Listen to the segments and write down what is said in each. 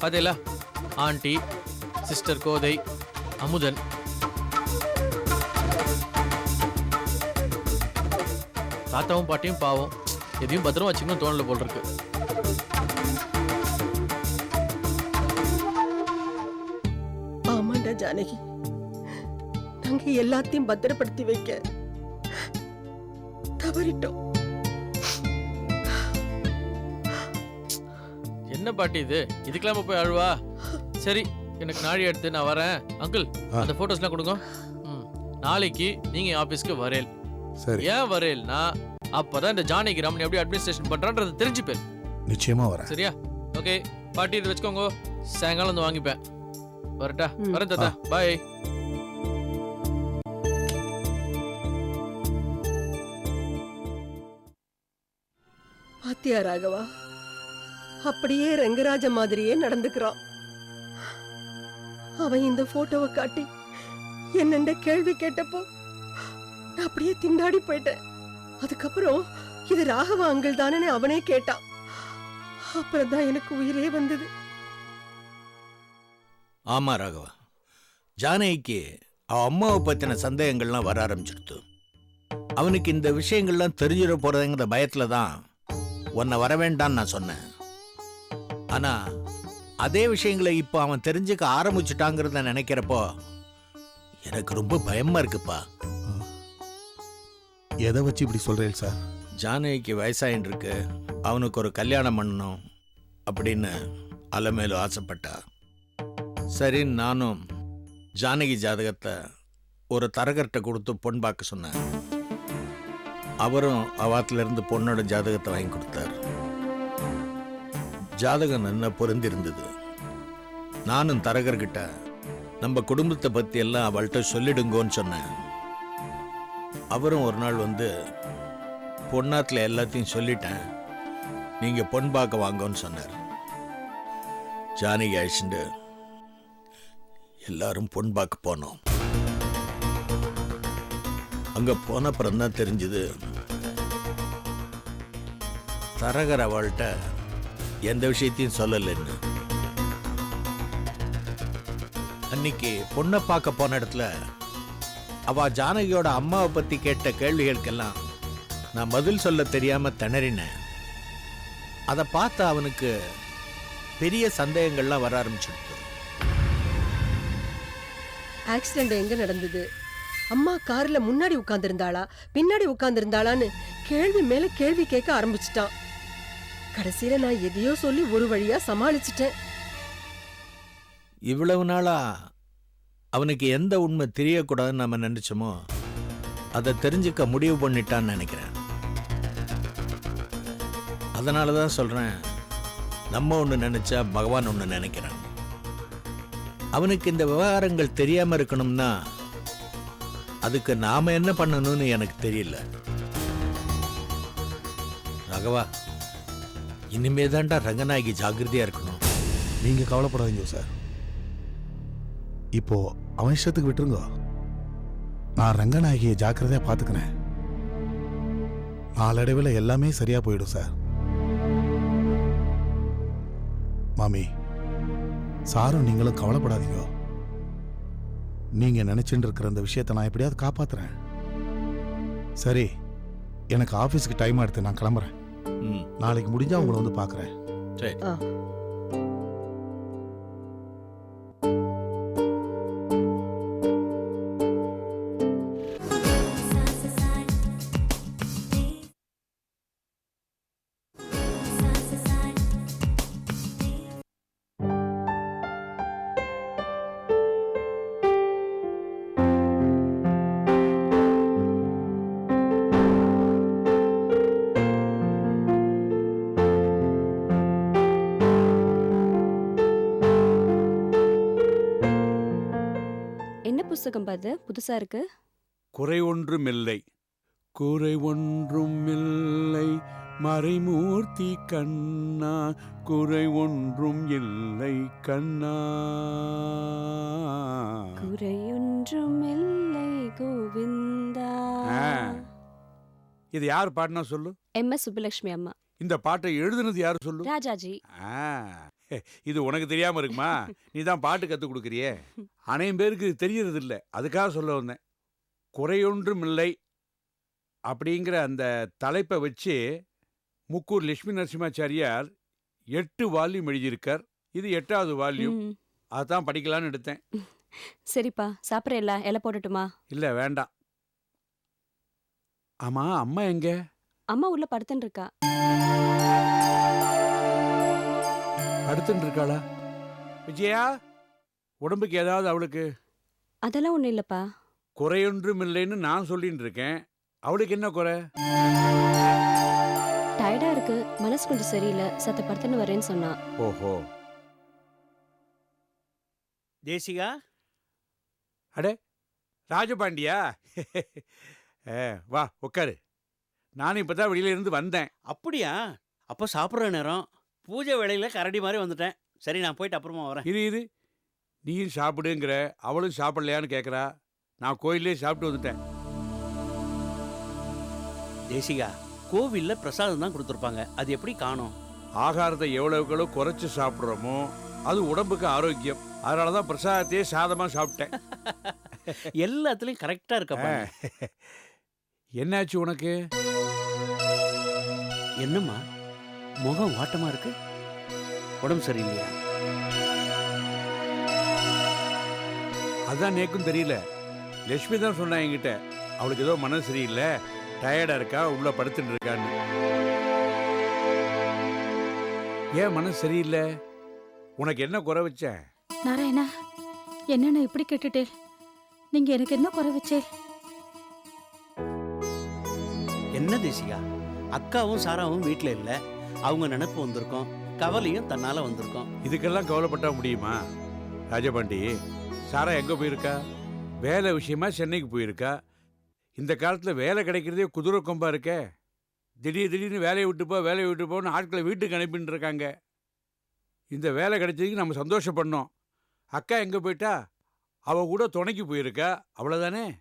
பாத்தீங்களா aunty sister கோதை அமுதன். தாத்தாவும் பாட்டியும் பாவம். எதையும் பத்திரமா வச்சுக்கணும் தோணல போல் இருக்கு. ஆமாண்டா ஜானகி. நாங்க எல்லாத்தையும் பத்திரப்படுத்தி வைக்க தவறிட்டோம். என்ன பாட்டி இது? இதுக்கெல்லாம் போய் அழுவா? சரி எனக்கு நாழி எடுத்து நான் வரேன். அங்கிள். அந்த போட்டோஸ்லாம் கொடுங்க. ம். நாளைக்கு நீங்க என் ஆபீஸ்க்கு வரேல் சரி. ஏன் வரேல்னா அப்பதான் இந்த ஜானகி ராமன் எப்படி அட்மினிஸ்ட்ரேஷன் பண்றான்றது தெரிஞ்சுப்பேன் நிச்சயமா வரேன். சரியா? ஓகே. பாட்டி இது வச்சுக்கோங்க. சாயங்காலம் வந்து வாங்கிப்பேன். வரட்டா. வரேன் தாத்தா. பாய் பாத்தியா ராகவா? அப்படியே ரங்கராஜ மாதிரியே நடந்துக்கிறான். அவன் இந்த போட்டோவை காட்டி என்னென்ன கேள்வி கேட்டப்போ நான் அப்படியே திண்டாடி போயிட்டேன். அதுக்கப்புறம் இது ராகவா அங்கிள் தானே அவனே கேட்டான். அப்புறம் தான் எனக்கு உயிரே வந்தது. ஆமா ராகவா ஜானகிக்கு அவ அம்மாவை பத்தின சந்தேகங்கள்லாம் வர ஆரம்பிச்சிடுத்து. அவனுக்கு இந்த விஷயங்கள்லாம் தெரிஞ்சிட போறதுங்கிற பயத்துல தான் உன்னை வர வேண்டான்னு நான் சொன்னேன். ஆனா அதே விஷயங்களை இப்போ அவன் தெரிஞ்சுக்க ஆரம்பிச்சுட்டாங்கிறத நினைக்கிறப்போ எனக்கு ரொம்ப பயமா இருக்குப்பா. எதை வச்சு இப்படி சொல்றேன் சார்? ஜானகிக்கு வயசாயின்னு இருக்கு அவனுக்கு ஒரு கல்யாணம் பண்ணணும் அப்படின்னு அலமேலு ஆசைப்பட்டா. சரி நானும் ஜானகி ஜாதகத்தை ஒரு தரகர்கிட்ட கொடுத்து பொன் பார்க்க சொன்னேன். அவரும் அவாத்துல இருந்து பொண்ணோட ஜாதகத்தை வாங்கி கொடுத்தார். ஜாதகம் நல்லா பொருந்திருந்தது. நானும் தரகர்கிட்ட நம்ம குடும்பத்தை பற்றி எல்லாம் அவள்கிட்ட சொல்லிடுங்கோன்னு சொன்னேன். அவரும் ஒரு நாள் வந்து பொன்னாத்தில் எல்லாத்தையும் சொல்லிட்டேன். நீங்கள் பொன் பார்க்க வாங்கன்னு சொன்னார். ஜானகி அழிச்சுண்டு எல்லாரும் பொன் பார்க்க போனோம். அங்கே போன அப்புறம் தான் தெரிஞ்சுது. தரகர் அவள்கிட்ட எந்த விஷயத்தையும் சொல்லலைன்னு. அன்னைக்கு பொண்ணை பார்க்க போன இடத்துல அவ ஜானகியோட அம்மாவை பத்தி கேட்ட கேள்விகளுக்கெல்லாம் நான் பதில் சொல்ல தெரியாம திணறினேன். அதை பார்த்து அவனுக்கு பெரிய சந்தேகங்கள்லாம் வர ஆரம்பிச்சிடுது ஆக்சிடென்ட் எங்க நடந்தது? அம்மா கார்ல முன்னாடி உட்கார்ந்திருந்தாளா? பின்னாடி உட்கார்ந்திருந்தாளான்னு கேள்வி மேல கேள்வி கேட்க ஆரம்பிச்சிட்டான். கடைசியில நான் எதையோ சொல்லி ஒரு வழியா சமாளிச்சிட்டேன். இவ்வளவு நாளா அவனுக்கு எந்த உண்மை தெரியக்கூடாதுன்னு நம்ம நினைச்சோமோ அதை தெரிஞ்சுக்க முடிவு பண்ணிட்டான்னு நினைக்கிறேன். அதனால தான் சொல்றேன் நம்ம ஒன்று நினைச்சா பகவான் ஒன்று நினைக்கிறான். அவனுக்கு இந்த விவகாரங்கள் தெரியாம இருக்கணும்னா அதுக்கு நாம என்ன பண்ணணும்னு எனக்கு தெரியல. ராகவா இனிமே தான்டா ரங்கநாயகி ஜாகிரதையா இருக்கணும். நீங்க கவலைப்படாதீங்க சார் இப்போ அவன் இஷ்டத்துக்கு விட்டுருங்க. நான் ரங்கநாயகியை ஜாக்கிரதையா பாத்துக்கிறேன். நாளடைவில் எல்லாமே சரியா போயிடும் சார் மாமி சாரும் நீங்களும் கவலைப்படாதீங்க. நீங்க நினைச்சுட்டு இருக்கிற அந்த விஷயத்தை நான் எப்படியாவது காப்பாத்துறேன். சரி எனக்கு ஆஃபீஸ்க்கு டைம் எடுத்து நான் கிளம்புறேன். நாளைக்கு முடிஞ்சா உங்களை வந்து பார்க்கறேன் சரி. புஸ்தகம் பாது புதுசா இருக்கு. குறை ஒன்றுமில்லை. குறை ஒன்றுமில்லை. மறைமூர்த்தி கண்ணா. குறை ஒன்றும் இல்லை கண்ணா. குறையொன்றும் இல்லை கோவிந்தா. இது யார் பாடினா சொல்லு? எம் எஸ் சுப்புலட்சுமி அம்மா. இந்த பாட்டை எழுதுனது யார் சொல்லு? ராஜாஜி. ஆ, இது உனக்கு தெரியாம இருக்குமா? நீ தான் பாட்டு கற்றுக் கொடுக்குறியே. அனையும் பேருக்கு இது தெரியறது இல்லை அதுக்காக சொல்ல வந்தேன். குறையொன்றும் இல்லை அப்படிங்கிற அந்த தலைப்பை வச்சு முக்கூர் லட்சுமி நரசிம்மாச்சாரியார் எட்டு வால்யூம் எழுதியிருக்கார். இது எட்டாவது வால்யூம். அதான் படிக்கலான்னு எடுத்தேன். சரிப்பா சாப்பிட்றேல்ல இலை போடட்டுமா இல்லை வேண்டாம். ஆமா அம்மா எங்க? அம்மா உள்ள படுத்துன்னு இருக்கா படுத்துட்டு இருக்காளா விஜயா உடம்புக்கு ஏதாவது அவளுக்கு? அதெல்லாம் ஒண்ணும் இல்லப்பா. குறையொன்றும் இல்லைன்னு நான் சொல்லிட்டு இருக்கேன் அவளுக்கு என்ன குறை? டயர்டா இருக்கு. மனசு கொஞ்சம் சரியில்லை. சத்த படுத்துன்னு வரேன்னு சொன்னா. ஓஹோ. தேசிகா? ராஜபாண்டியா? ஏ வா உட்காரு. நானும் இப்போ தான் வெளியில இருந்து வந்தேன். அப்படியா? அப்போ சாப்பிட்ற நேரம். பூஜை வேளையில கரடி மாதிரி வந்துட்டேன். சரி நான் போயிட்டு அப்புறமா வரேன். இரு இரு. நீயும் சாப்பிடுங்கிற. அவளும் சாப்பிடலையான்னு கேட்குறா நான் கோயிலே சாப்பிட்டு வந்துட்டேன். தேசிகா கோவில்ல பிரசாதம் தான் கொடுத்துருப்பாங்க. அது எப்படி காணும்? ஆகாரத்தை எவ்வளவுக்களோ குறைச்சி சாப்பிட்றோமோ அது உடம்புக்கு ஆரோக்கியம். அதனால தான் பிரசாதத்தையே சாதமாக சாப்பிட்டேன். எல்லாத்துலயும் கரெக்டா இருக்கப்பா. என்னாச்சு உனக்கு? என்னம்மா? முகம் வாட்டமா இருக்கு? உடம்பு சரியில்லையா? அதான் நேக்கும் தெரியல. லட்சுமி தான் சொன்னா என்கிட்ட அவளுக்கு ஏதோ மனசு சரியில்லை டயர்டா இருக்கா உள்ள படுத்துட்டு இருக்கான்னு. ஏன் மனசு சரியில்லை? உனக்கு என்ன குறை வச்சேன்? நாராயணா என்னண்ணா இப்படி கேட்டுட்டே நீங்க எனக்கு என்ன குறை வச்சே என்ன தேசிகா அக்காவும் சாராவும் வீட்ல இல்ல? அவங்க நினைப்பு வந்திருக்கோம் கவலையும் தன்னால வந்திருக்கோம். இதுக்கெல்லாம் கவலைப்பட்டா முடியுமா? ராஜபாண்டி சாரா எங்க போயிருக்கா? வேலை விஷயமா சென்னைக்கு போயிருக்கா? இந்த காலத்துல வேலை கிடைக்கிறதே குதிரை கொம்பா இருக்கே. திடீர் திடீர்னு வேலையை விட்டு போ வேலையை விட்டு போன்னு ஆட்களை வீட்டுக்கு அனுப்பின்னு இருக்காங்க. இந்த வேலை கிடைச்சதுக்கு நம்ம சந்தோஷப்படணும். அக்கா எங்க போயிட்டா? அவ கூட துணைக்கு போயிருக்கா. அவ்வளவுதானே?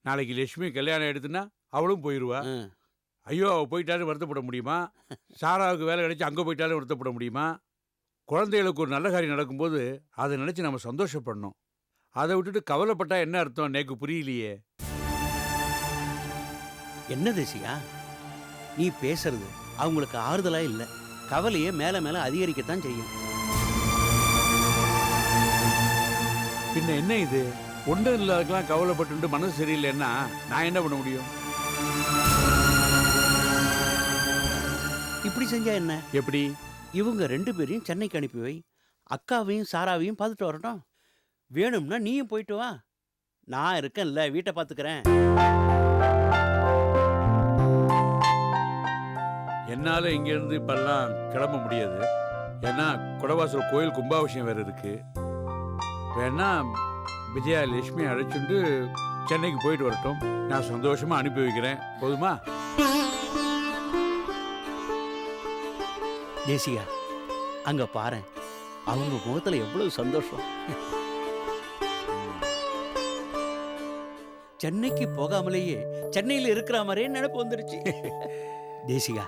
நாளைக்கு லட்சுமி கல்யாணம் எடுத்துனா அவளும் போயிடுவா. ஐயோ போயிட்டாலும் வருத்தப்பட முடியுமா? சாராவுக்கு வேலை கிடைச்சி அங்கே போயிட்டாலும் வருத்தப்பட முடியுமா? குழந்தைகளுக்கு ஒரு நல்ல காரியம் நடக்கும்போது அதை நினச்சி நம்ம சந்தோஷப்படணும். அதை விட்டுட்டு கவலைப்பட்டா என்ன அர்த்தம்? நேக்கு புரியலையே. என்ன தேசிகா நீ பேசுறது அவங்களுக்கு ஆறுதலா இல்ல. கவலையே மேல மேல அதிகரிக்கத்தான் செய்யும். பின்ன என்ன இது? ஒன்றும் இல்லாதக்கெல்லாம் கவலைப்பட்டு மனசு சரியில்லைன்னா நான் என்ன பண்ண முடியும்? இப்படி செஞ்சா என்ன? எப்படி? இவங்க ரெண்டு பேரையும் சென்னைக்கு அனுப்பி வை. அக்காவையும் சாராவையும் பார்த்துட்டு வரட்டும். வேணும்னா நீயும் போயிட்டு வா. நான் இருக்கேன்ல வீட்டை பார்த்துக்கிறேன். என்னால் இங்கேருந்து இப்பெல்லாம் கிளம்ப முடியாது. ஏன்னா குடவாசல் கோயில் கும்பாபிஷேகம் வேறு இருக்கு. வேணா விஜயா லட்சுமி அழைச்சிட்டு சென்னைக்கு போயிட்டு வரட்டும். நான் சந்தோஷமா அனுப்பி வைக்கிறேன். போதுமா? தேசிகா அங்க பாரேன். அவங்க முகத்துல எவ்வளவு சந்தோஷம். சென்னைக்கு போகாமலேயே சென்னையில இருக்கிற மாதிரியே நினைப்பு வந்துருச்சு. தேசிகா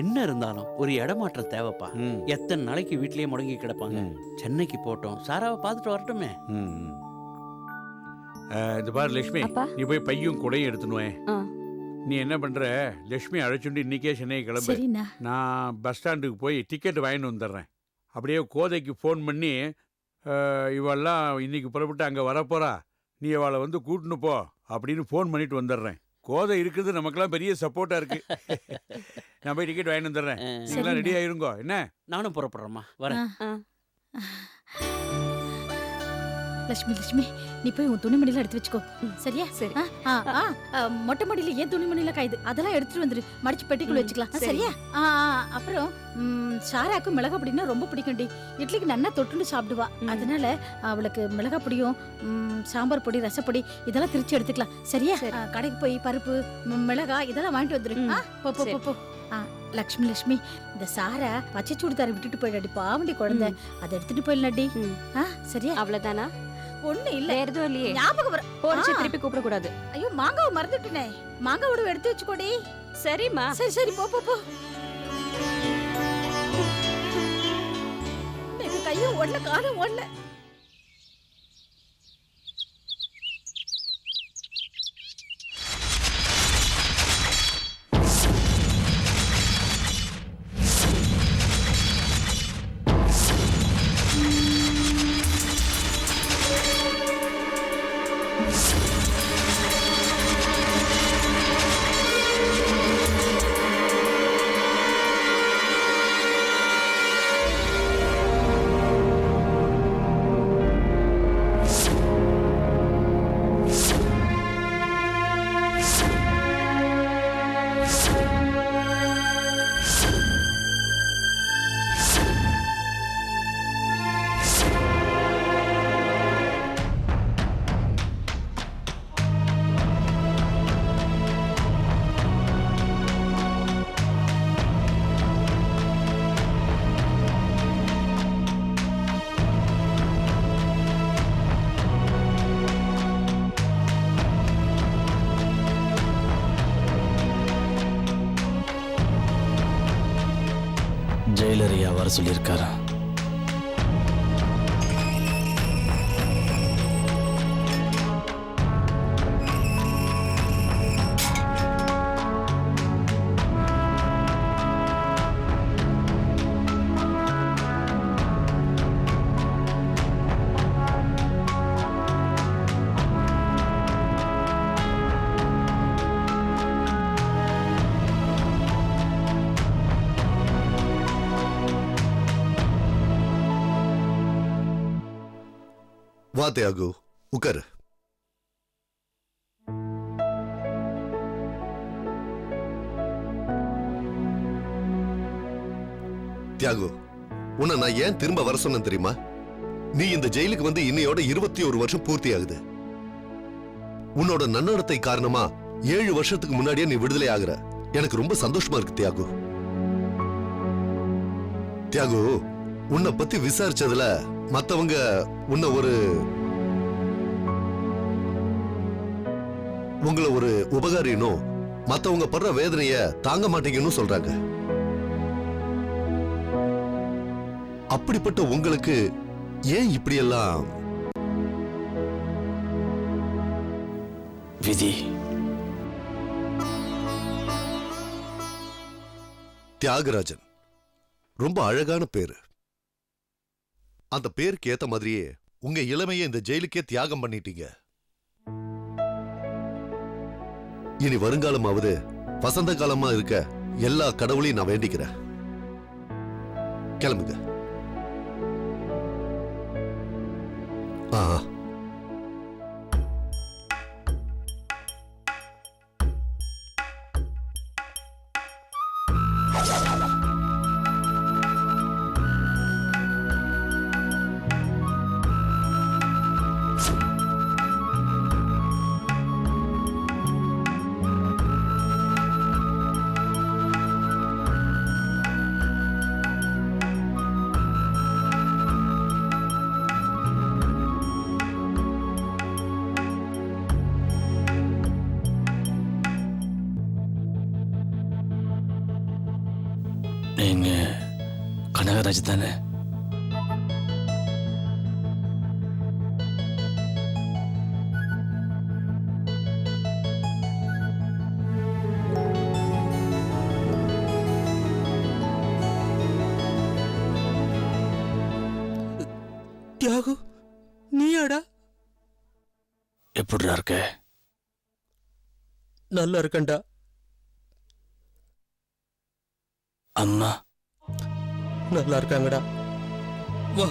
என்ன இருந்தாலும் ஒரு இடமாற்றம் தேவைப்பா. எத்தனை நாளைக்கு வீட்லயே முடங்கி கிடப்பாங்க. சென்னைக்கு போட்டோம். சாராவை பார்த்துட்டு வரட்டுமே. இந்த பாரு லட்சுமி நீ போய் பையும் குடையும் எடுத்துனுவேன் நீ என்ன பண்ற? லட்சுமி அழைச்சுண்டு இன்னைக்கே சென்னை கிளம்பு. சரிண்ணா. நான் பஸ் ஸ்டாண்டுக்கு போய் டிக்கெட் வாங்கிட்டு வந்துடுறேன். அப்படியே கோதைக்கு ஃபோன் பண்ணி அஹ், இவெல்லாம் இன்னைக்கு புறப்பட்டு அங்கே வரப்போறா. நீ அவளை வந்து கூட்டின்னு போ அப்படின்னு ஃபோன் பண்ணிட்டு வந்துடுறேன். கோதை இருக்குது நமக்கெல்லாம் பெரிய சப்போர்ட்டாக இருக்கு. நான் போய் டிக்கெட் வாங்கிட்டு வந்துடுறேன். நீங்களாம். ரெடி ஆயிருங்கோ. என்ன? நானும் புறப்படுறேம்மா. வரேன். ஆ. லட்சுமி லட்சுமி நீ போய் உன் துணிமணிலாம் எடுத்து வச்சுக்கோ. சரியா? சரி. மொட்டை மாடியில ஏன் துணிமணில காயுது? அதெல்லாம் எடுத்துட்டு வந்துரு. மடிச்சு பெட்டிக்குள்ள வச்சுக்கலாம். சரியா? அப்புறம் ம், சாராக்கு மிளகா பொடினா ரொம்ப பிடிக்கும்டி. இட்லிக்கு நல்லா தொட்டுன்னு சாப்பிடுவா. அதனால அவளுக்கு மிளகா பொடியும் சாம்பார் பொடி ரசப்பொடி இதெல்லாம் திரிச்சு எடுத்துக்கலாம். சரியா? கடைக்கு போய் பருப்பு மிளகா இதெல்லாம் வாங்கிட்டு வந்துரு. போ லக்ஷ்மி லட்சுமி இந்த சாரா பச்சை சுடிதாரை விட்டுட்டு போயிடாடி பாவண்டி குழந்தை. அதை எடுத்துட்டு போயிடலாடி. ஆ சரியா? அவ்வளவுதானா? ஒண்ணு இல்ல. வேற எதுவும் இல்லையே. ஞாபகம் வர ஆ. திருப்பி கூப்பிட கூடாது ஐயோ மாங்காவை மறந்துட்டேனே. மாங்காவோட எடுத்து வச்சுக்கோடி. சரிம்மா. சரி சரி போ போ போ. கையும் ஓடல காலும் ஓடல. வர சொல்லியிருக்காரா. வா தியாகு உட்காரு தியாகு உன்னை நான் ஏன் திரும்ப வர சொன்னேன் தெரியுமா? நீ இந்த ஜெயிலுக்கு வந்து இன்னையோட இருபத்தி ஒரு வருஷம் பூர்த்தி ஆகுது உன்னோட நன்னடத்தை காரணமா ஏழு வருஷத்துக்கு முன்னாடியே நீ விடுதலை ஆகுற. எனக்கு ரொம்ப சந்தோஷமா இருக்கு தியாகு. தியாகு உன்னை பத்தி விசாரிச்சதுல மத்தவங்க உன்னை ஒரு உங்களை ஒரு உபகாரினும் மத்தவங்க படுற வேதனைய தாங்க மாட்டீங்கன்னு சொல்றாங்க. அப்படிப்பட்ட உங்களுக்கு ஏன் இப்படியெல்லாம்? விதி. தியாகராஜன். ரொம்ப அழகான பேரு. அந்த பேருக்கு ஏத்த மாதிரியே உங்க இளமையை இந்த ஜெயிலுக்கே தியாகம் பண்ணிட்டீங்க. இனி வருங்காலமாவது வசந்த காலமா இருக்க எல்லா கடவுளையும் நான் வேண்டிக்கிறேன். கிளம்புங்க. ஆ கனகராஜ் தானே தியாகு நீயாடா? எப்படிடா இருக்க? நல்லா இருக்கண்டா அம்மா நல்லா இருக்காங்கடா. வா.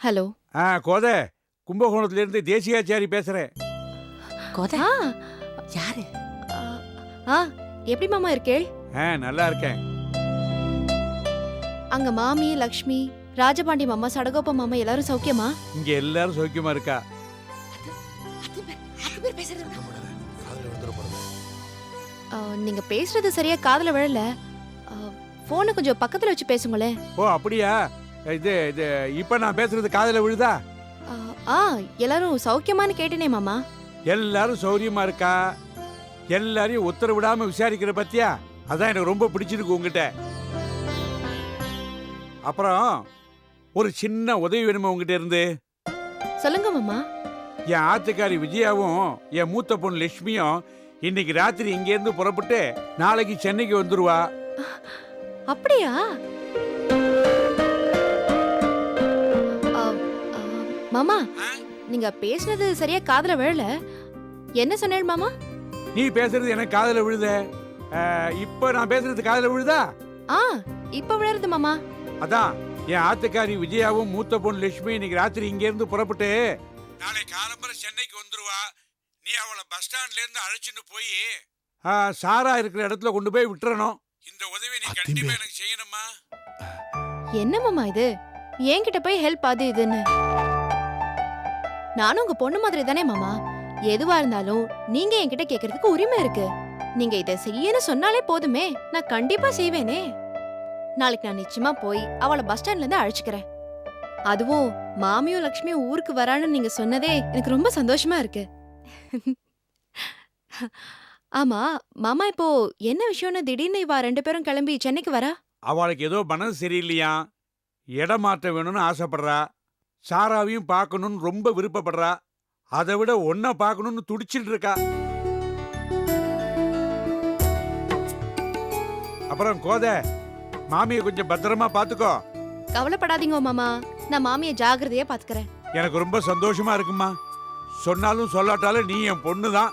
ஹலோ. ஆ கோதை. கும்பகோணத்துலேருந்து தேசியாச்சாரி பேசுகிறேன் கோதை? ஆ யாரு? ஆ, ஆ எப்படி மாமா இருக்கே ஆ நல்லா இருக்கேன். அங்க மாமி லக்ஷ்மி ராஜபாண்டி மாமா சடகோப்ப மாமா எல்லாரும் சௌக்கியமா? இங்கே எல்லாரும் சௌக்கியமாக இருக்கா? நீங்க பேசுறது சரியா காதுல விழல. போனை கொஞ்சம் பக்கத்துல வச்சு பேசுங்களேன். ஓ அப்படியா? இது இது இப்போ நான் பேசுறது காதில் விழுதா? ஆ, எல்லாரும் சௌக்கியமான்னு கேட்டேனே மாமா. எல்லாரும் சௌரியமா இருக்கா? எல்லாரையும் உத்தரவிடாம விசாரிக்கிற பத்தியா? அதான் எனக்கு ரொம்ப பிடிச்சிருக்கு உங்ககிட்ட. அப்புறம் ஒரு சின்ன உதவி வேணுமா உங்ககிட்ட இருந்து? சொல்லுங்க மாமா. என் ஆத்துக்காரி விஜயாவும் என் மூத்த பொண்ணு லட்சுமியும் இன்னைக்கு ராத்திரி இங்கேருந்து புறப்பட்டு நாளைக்கு சென்னைக்கு வந்துருவா. அப்படியா? மாமா நீங்க பேசுனது சரியா காதுல விழல. என்ன சொன்னேன் மாமா? நீ பேசுறது எனக்கு காதுல விழுத. இப்போ நான் பேசுறது காதுல விழுதா? ஆ இப்ப விழறது மாமா. அதான் என் ஆத்துக்காரி விஜயாவும் மூத்த பொண்ணு லட்சுமி இன்னைக்கு ராத்திரி இங்க இருந்து புறப்பட்டு நாளை காலம்பர சென்னைக்கு வந்துருவா. நீ அவளை பஸ் ஸ்டாண்ட்ல இருந்து அழைச்சிட்டு போய் சாரா இருக்கிற இடத்துல கொண்டு போய் விட்டுறணும். இந்த உதவி நீ கண்டிப்பா எனக்கு செய்யணுமா? என்ன மாமா இது? என்கிட்ட போய் ஹெல்ப் அது இதுன்னு. நானும் உங்க பொண்ணு மாதிரி தானே மாமா. எதுவா இருந்தாலும் நீங்க என்கிட்ட கேக்குறதுக்கு உரிமை இருக்கு. நீங்க இதை செய்யன்னு சொன்னாலே போதுமே. நான் கண்டிப்பா செய்வேனே. நாளைக்கு நான் நிச்சயமா போய் அவளை பஸ் ஸ்டாண்ட்ல இருந்து அழைச்சுக்கிறேன். அதுவும் மாமியும் லக்ஷ்மியும் ஊருக்கு வரான்னு நீங்க சொன்னதே எனக்கு ரொம்ப சந்தோஷமா இருக்கு. ஆமா மாமா இப்போ என்ன விஷயம்னு திடீர்னு இவா ரெண்டு பேரும் கிளம்பி சென்னைக்கு வரா? அவளுக்கு ஏதோ மனசு சரியில்லையா இடம் மாற்ற வேணும்னு ஆசைப்படுறா. சாராவையும் பார்க்கணும்னு ரொம்ப விருப்பப்படுறா. அதை விட ஒன்ன பார்க்கணும்னு துடிச்சிட்டு இருக்கா. அப்புறம் கோதை மாமியை கொஞ்சம் பத்திரமா பார்த்துக்கோ. கவலைப்படாதீங்க மாமா. நான் மாமியை ஜாகிரதையா பாத்துக்கறேன் எனக்கு ரொம்ப சந்தோஷமா இருக்குமா சொன்னாலும் சொல்லாட்டாலும் நீ என் பொண்ணு தான்